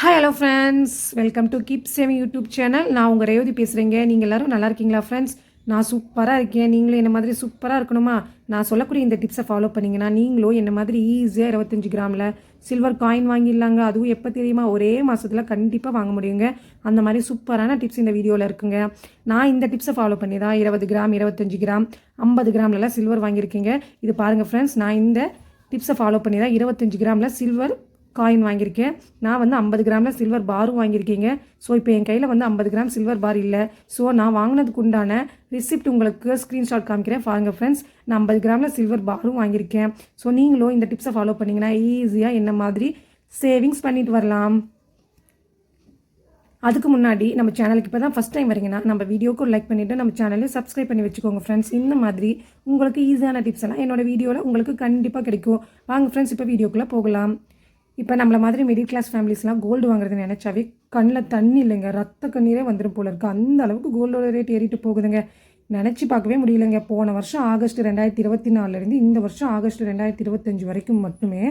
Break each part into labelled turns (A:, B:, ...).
A: Hi hello friends welcome to keep saving YouTube channel நான் உங்கள் ரேவதி பேசுகிறேங்க நீங்கள் எல்லாரும் நல்லா இருக்கீங்களா ஃப்ரெண்ட்ஸ் நான் சூப்பராக இருக்கேன். நீங்களும் என்ன மாதிரி சூப்பராக இருக்கணுமா? நான் சொல்லக்கூடிய இந்த டிப்ஸை ஃபாலோ பண்ணிங்கன்னா நீங்களும் என்ன மாதிரி ஈஸியாக இருபத்தஞ்சி கிராமில் சில்வர் காயின் வாங்கிடலாங்க. அதுவும் எப்போ தெரியுமா? ஒரே மாதத்தில் கண்டிப்பாக வாங்க முடியுங்க. அந்த மாதிரி சூப்பரான டிப்ஸ் இந்த வீடியோவில் இருக்குங்க. நான் இந்த டிப்ஸை ஃபாலோ பண்ணி தான் இருபது கிராம் இருபத்தஞ்சி கிராம் ஐம்பது கிராம்லலாம் சில்வர் வாங்கியிருக்கீங்க. இது பாருங்கள் ஃப்ரெண்ட்ஸ் நான் இந்த டிப்ஸை ஃபாலோ பண்ணி தான் இருபத்தஞ்சி கிராமில் சில்வர் காயின் வாங்கியிருக்கேன். நான் வந்து ஐம்பது கிராமில் சில்வர் பாரும் வாங்கியிருக்கீங்க. ஸோ இப்போ என் கையில் வந்து ஐம்பது கிராம் சில்வர் பார் இல்லை. ஸோ நான் வாங்கினதுக்கு உண்டான ரிசிப்ட் உங்களுக்கு ஸ்க்ரீன்ஷாட் காமிக்கிறேன். பாருங்கள் ஃப்ரெண்ட்ஸ் நான் ஐம்பது கிராமில் சில்வர் பாரும் வாங்கியிருக்கேன். ஸோ நீங்களும் இந்த டிப்ஸை ஃபாலோ பண்ணிங்கன்னா ஈஸியாக என்ன மாதிரி சேவிங்ஸ் பண்ணிட்டு வரலாம். அதுக்கு முன்னாடி நம்ம சேனலுக்கு இப்போ தான் ஃபஸ்ட் டைம் வரீங்கன்னா நம்ம வீடியோக்கு லைக் பண்ணிவிட்டு நம்ம சேனலையும் சப்ஸ்கிரைப் பண்ணி வச்சுக்கோங்க ஃப்ரெண்ட்ஸ் இந்த மாதிரி உங்களுக்கு ஈஸியான டிப்ஸ் எல்லாம் என்னோடய வீடியோவில் உங்களுக்கு கண்டிப்பாக கிடைக்கும். வாங்க ஃப்ரெண்ட்ஸ் இப்போ வீடியோக்குள்ளே போகலாம். இப்போ நம்மளை மாதிரி மிடில் கிளாஸ் ஃபேமிலிஸ்லாம் கோல்டு வாங்குறது நினச்சாவே கண்ணில் தண்ணி இல்லைங்க. ரத்த கண்ணீரே வந்துடும் போல இருக்குது அந்த அளவுக்கு கோல்டோட ரேட் ஏறிட்டு போகுதுங்க. நினச்சி பார்க்கவே முடியலைங்க. போன வருஷம் ஆகஸ்ட் ரெண்டாயிரத்தி இருபத்தி நாலுலேருந்து இந்த வருஷம் ஆகஸ்ட் ரெண்டாயிரத்தி இருபத்தஞ்சி வரைக்கும் மட்டுமே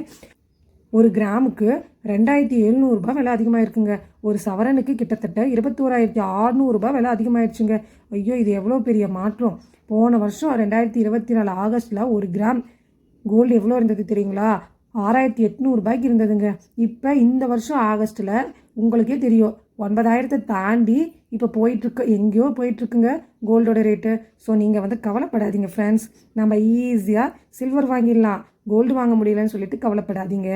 A: ஒரு கிராமுக்கு ரெண்டாயிரத்தி எழுநூறுபா விலை அதிகமாக இருக்குங்க ஒரு சவரனுக்கு கிட்டத்தட்ட இருபத்தோராயிரத்தி அறநூறுபா விலை அதிகமாகிடுச்சுங்க ஐயோ இது எவ்வளோ பெரிய மாற்றம். போன வருஷம் ரெண்டாயிரத்தி இருபத்தி நாலு ஆகஸ்ட்டில் ஒரு கிராம் கோல்டு எவ்வளோ இருந்தது தெரியுங்களா? ஆறாயிரத்தி எட்நூறுபாய்க்கு இருந்ததுங்க. இப்போ இந்த வருஷம் ஆகஸ்ட்டில் உங்களுக்கே தெரியும். ஒன்பதாயிரத்தை தாண்டி இப்போ போயிட்டுருக்கு எங்கேயோ போயிட்டுருக்குங்க கோல்டோட ரேட்டு. ஸோ நீங்கள் வந்து கவலைப்படாதீங்க ஃப்ரெண்ட்ஸ் நம்ம ஈஸியாக சில்வர் வாங்கிடலாம். கோல்டு வாங்க முடியலன்னு சொல்லிட்டு கவலைப்படாதீங்க.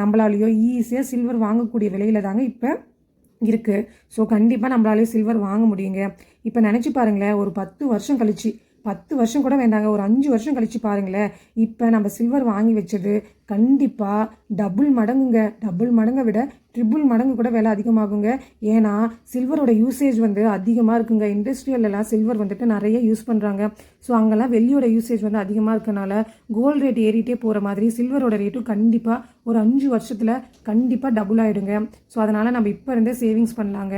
A: நம்மளாலேயோ ஈஸியாக சில்வர் வாங்கக்கூடிய விலையில தாங்க இப்போ இருக்குது ஸோ கண்டிப்பாக நம்மளாலேயும் சில்வர் வாங்க முடியுங்க. இப்போ நினச்சி பாருங்களேன் ஒரு பத்து வருஷம் கழிச்சு பத்து வருஷம் கூட வேண்டாங்க ஒரு அஞ்சு வருஷம் கழித்து பாருங்களேன். இப்போ நம்ம சில்வர் வாங்கி வச்சது கண்டிப்பாக டபுள் மடங்குங்க. டபுள் மடங்கை விட ட்ரிபிள் மடங்கு கூட விலை அதிகமாகுங்க. ஏன்னா சில்வரோட யூசேஜ் வந்து அதிகமாக இருக்குங்க. இண்டஸ்ட்ரியல்லாம் சில்வர் வந்துட்டு நிறைய யூஸ் பண்ணுறாங்க ஸோ அங்கெல்லாம் வெள்ளியோட யூசேஜ் வந்து அதிகமாக இருக்கனால கோல்டு ரேட் ஏறிட்டே போகிற மாதிரி சில்வரோட ரேட்டும் கண்டிப்பாக ஒரு அஞ்சு வருஷத்தில் கண்டிப்பாக டபுள் ஆகிடுங்க ஸோ அதனால் நம்ம இப்போ இருந்தே சேவிங்ஸ் பண்ணலாங்க.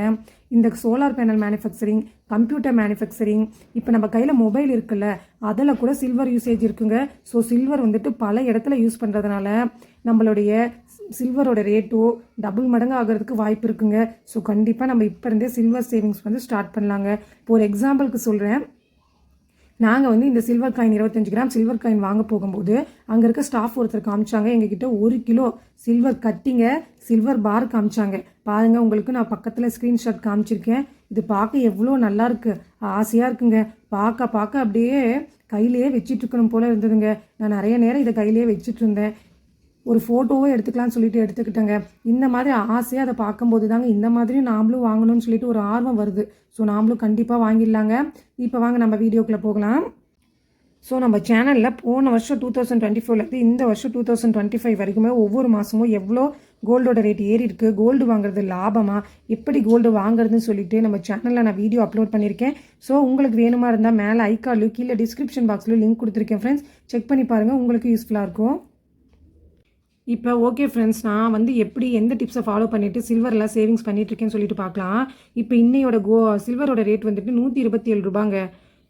A: இந்த solar panel manufacturing computer manufacturing இப்போ நம்ம கையில் மொபைல் இருக்குல்ல அதில் கூட சில்வர் யூசேஜ் இருக்குங்க. ஸோ சில்வர் வந்துட்டு பல இடத்துல யூஸ் பண்ணுறதுனால நம்மளுடைய சில்வரோட ரேட்டோ டபுள் மடங்கு ஆகிறதுக்கு வாய்ப்பு இருக்குங்க. ஸோ கண்டிப்பாக நம்ம இப்போ இருந்தே சில்வர் சேவிங்ஸ் வந்து ஸ்டார்ட் பண்ணலாங்க. இப்போ ஒரு எக்ஸாம்பிளுக்கு சொல்கிறேன் நாங்கள் வந்து இந்த சில்வர் காயின் இருபத்தஞ்சு கிராம் சில்வர் காயின் வாங்க போகும்போது அங்கே இருக்க ஸ்டாஃப் ஒருத்தர் காமிச்சாங்க. எங்ககிட்ட ஒரு கிலோ சில்வர் கட்டிங்க சில்வர் பார் காமிச்சாங்க. பாருங்கள் உங்களுக்கு நான் பக்கத்தில் ஸ்க்ரீன்ஷாட் காமிச்சிருக்கேன். இது பார்க்க எவ்வளோ நல்லா இருக்கு ஆசையாக இருக்குங்க. பார்க்க பார்க்க அப்படியே கையிலேயே வச்சிட்ருக்கணும் போல் இருந்ததுங்க. நான் நிறைய நேரம் இதை கையிலேயே வச்சுட்டு இருந்தேன். ஒரு ஃபோட்டோவோ எடுத்துக்கலாம்னு சொல்லிட்டு எடுத்துக்கிட்டேங்க. இந்த மாதிரி ஆசையாக அதை பார்க்கும்போது தாங்க இந்த மாதிரி நாமளும் வாங்கணும்னு சொல்லிட்டு ஒரு ஆர்வம் வருது. ஸோ நாமளும் கண்டிப்பாக வாங்கிடலாங்க. இப்போ வாங்க நம்ம வீடியோக்குள்ளே போகலாம். ஸோ நம்ம சேனலில் போன வருஷம் டூ தௌசண்ட் டுவெண்ட்டி ஃபோர்லேருந்து இந்த வருஷம் டூ தௌசண்ட் டுவெண்ட்டி ஃபைவ் வரைக்குமே ஒவ்வொரு மாதமும் எவ்வளோ கோல்டோட ரேட் ஏறி இருக்குது கோல்டு வாங்குறது லாபமாக எப்படி கோல்டு வாங்குறதுன்னு சொல்லிட்டு நம்ம சேனலில் நான் வீடியோ அப்லோட் பண்ணியிருக்கேன் ஸோ உங்களுக்கு வேணுமா இருந்தால் மேலே ஐக்கார்லையும் கீழே டிஸ்கிரிப்ஷன் பாக்ஸ்லையும் லிங்க் கொடுத்துருக்கேன் ஃப்ரெண்ட்ஸ் செக் பண்ணி பாருங்கள் உங்களுக்கு யூஸ்ஃபுல்லாக இருக்கும். இப்போ ஓகே ஃப்ரெண்ட்ஸ் நான் வந்து எப்படி எந்த டிப்ஸை ஃபாலோ பண்ணிவிட்டு சில்வரில் சேவிங்ஸ் பண்ணிகிட்ருக்கேன்னு சொல்லிட்டு பார்க்கலாம். இப்போ இன்னையோட கோ சில்வரோட ரேட் வந்துட்டு நூற்றி இருபத்தி ஏழு ரூபாங்க.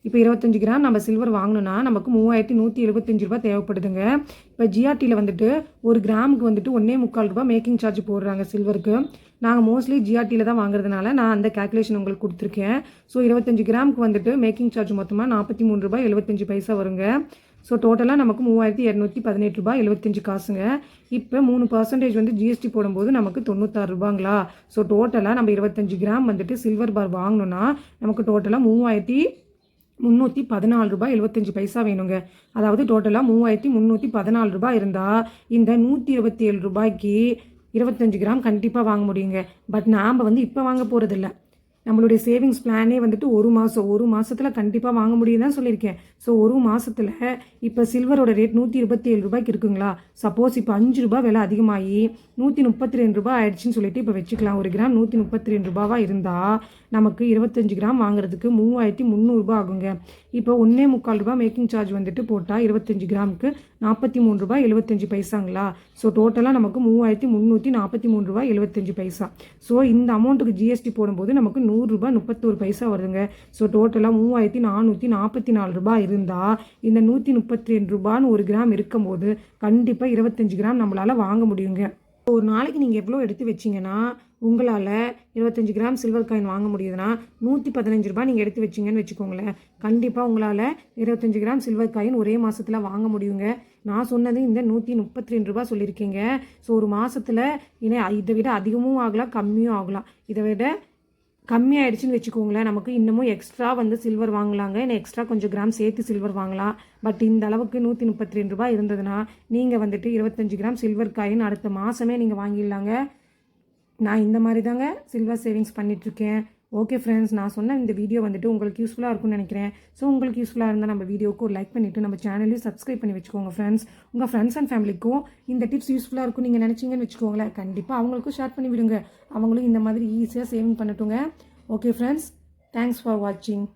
A: இப்போ இருபத்தஞ்சி கிராம் நம்ம சில்வர் வாங்கணும்னா நமக்கு மூவாயிரத்தி நூற்றி எழுபத்தஞ்சு ரூபா தேவைப்படுதுங்க. இப்போ ஜிஆர்டியில் வந்துட்டு ஒரு கிராமுக்கு வந்துட்டு ஒன்றே முக்கால் ரூபா மேக்கிங் சார்ஜ் போடுறாங்க சில்வருக்கு நாங்கள் மோஸ்ட்லி ஜிஆர்டியில் தான் வாங்குறதுனால நான் அந்த கேல்குலேஷன் உங்களுக்கு கொடுத்துருக்கேன். ஸோ இருபத்தஞ்சி கிராமுக்கு வந்துட்டு மேக்கிங் சார்ஜ் மொத்தமாக நாற்பத்தி மூணு ரூபாய் எழுபத்தஞ்சு பைசா வருங்க. ஸோ டோட்டலாக நமக்கு மூவாயிரத்தி இரநூத்தி பதினெட்டு ரூபாய் எழுபத்தஞ்சு காசுங்க. இப்போ மூணு பர்சன்டேஜ் வந்து ஜிஎஸ்டி போடும்போது நமக்கு தொண்ணூத்தாறு ரூபாங்களா? ஸோ டோட்டலாக நம்ம இருபத்தஞ்சு கிராம் வந்துட்டு சில்வர் பார் வாங்கினோன்னா நமக்கு டோட்டலாக மூவாயிரத்தி முந்நூற்றி பதினாலு ரூபாய் எழுபத்தஞ்சி பைசா வேணுங்க. அதாவது டோட்டலாக மூவாயிரத்தி முந்நூற்றி பதினாலு ரூபாய் இருந்தால் இந்த நூற்றி இருபத்தி ஏழு ரூபாய்க்கு இருபத்தஞ்சி கிராம் கண்டிப்பாக வாங்க முடியுங்க. பட் நாம் வந்து இப்போ வாங்க போகிறதில்ல நம்மளுடைய சேவிங்ஸ் பிளானே வந்துட்டு ஒரு மாதம் ஒரு மாதத்தில் கண்டிப்பாக வாங்க முடியும் தான் சொல்லியிருக்கேன். ஸோ ஒரு மாதத்தில் இப்போ சில்வரோட ரேட் நூற்றி இருபத்தி ஏழு ரூபாய்க்கு இருக்குங்களா? சப்போஸ் இப்போ அஞ்சு ரூபாய் விலை அதிகமாகி நூற்றி முப்பத்தி ரெண்டு ரூபாய் ஆயிடுச்சுன்னு சொல்லிட்டு இப்போ வச்சுக்கலாம். ஒரு கிராம் நூற்றி முப்பத்தி ரெண்டு ரூபாவாக இருந்தால் நமக்கு இருபத்தஞ்சு கிராம் வாங்குறதுக்கு மூவாயிரத்தி முந்நூறுரூபா ஆகுங்க. இப்போ ஒன்றே முக்கால் ரூபாய் மேக்கிங் சார்ஜ் வந்துட்டு போட்டால் இருபத்தஞ்சு கிராமுக்கு நாற்பத்தி மூணு ரூபாய் எழுபத்தஞ்சு பைசாங்களா? ஸோ டோட்டலாக நமக்கு மூவாயிரத்தி முந்நூற்றி நாற்பத்தி மூணு ரூபாய் எழுபத்தஞ்சு பைசா. ஸோ இந்த அமௌண்ட்டுக்கு ஜிஎஸ்டி போடும்போது நமக்கு நூறுரூபா முப்பத்தோரு பைசா வருதுங்க. ஸோ டோட்டலாக மூவாயிரத்தி நானூற்றி நாற்பத்தி நாலு ரூபாய் இருந்தால் இந்த நூற்றி முப்பத்தி ரெண்டு ரூபான்னு ஒரு கிராம் இருக்கும்போது கண்டிப்பாக இருபத்தஞ்சு கிராம் நம்மளால் வாங்க முடியுங்க. ஒரு நாளைக்கு நீங்கள் எவ்வளோ எடுத்து வச்சிங்கன்னா உங்களால் இருபத்தஞ்சி கிராம் சில்வர் காயின் வாங்க முடியுதுன்னா நூற்றி பதினஞ்சு ரூபாய் நீங்கள் எடுத்து வச்சிங்கன்னு வச்சுக்கோங்களேன். கண்டிப்பாக உங்களால் இருபத்தஞ்சி கிராம் சில்வர் காயின் ஒரே மாதத்தில் வாங்க முடியுங்க. நான் சொன்னது இந்த நூற்றி முப்பத்தி ரெண்டு ரூபா சொல்லியிருக்கீங்க. ஸோ ஒரு மாதத்தில் இனி இதை விட அதிகமும் ஆகலாம் கம்மியும் ஆகலாம். இதை விட கம்மியாயிடுச்சுன்னு வச்சுக்கோங்களேன். நமக்கு இன்னமும் எக்ஸ்ட்ரா வந்து சில்வர் வாங்கலாங்க. இன்னும் எக்ஸ்ட்ரா கொஞ்சம் கிராம் சேர்த்து சில்வர் வாங்கலாம். பட் இந்த அளவுக்கு நூற்றி முப்பத்தி ரெண்டு ரூபாய் இருந்ததுன்னா நீங்கள் வந்துட்டு இருபத்தஞ்சி கிராம் சில்வர் காயின் அடுத்த மாதமே நீங்கள் வாங்கிடலாங்க. நான் இந்த மாதிரி தாங்க சில்வர் சேவிங்ஸ் பண்ணிகிட்ருக்கேன் ஓகே ஃப்ரெண்ட்ஸ் நான் சொன்ன இந்த வீடியோ வந்துட்டு உங்களுக்கு யூஸ்ஃபுல்லாக இருக்கும்னு நினைக்கிறேன். ஸோ உங்களுக்கு யூஸ்ஃபுல்லாக இருந்தால் நம்ம வீடியோக்கு ஒரு லைக் பண்ணிவிட்டு நம்ம சேனலையும் சப்ஸ்கிரைப் பண்ணி வச்சுக்கோங்க ஃப்ரெண்ட்ஸ் உங்கள் ஃப்ரெண்ட்ஸ் அண்ட் ஃபேமிலிக்கும் இந்த டிப்ஸ் யூஸ்ஃபுல்லாக இருக்கும் நீங்கள் நினச்சிங்கன்னு வச்சுக்கோங்களேன். கண்டிப்பாக அவங்களுக்கும் ஷேர் பண்ணி விடுங்க. அவங்களும் இந்த மாதிரி ஈஸியாக சேவிங் பண்ணட்டுங்க. ஓகே ஃப்ரெண்ட்ஸ் தேங்க்ஸ் ஃபார் வாட்சிங்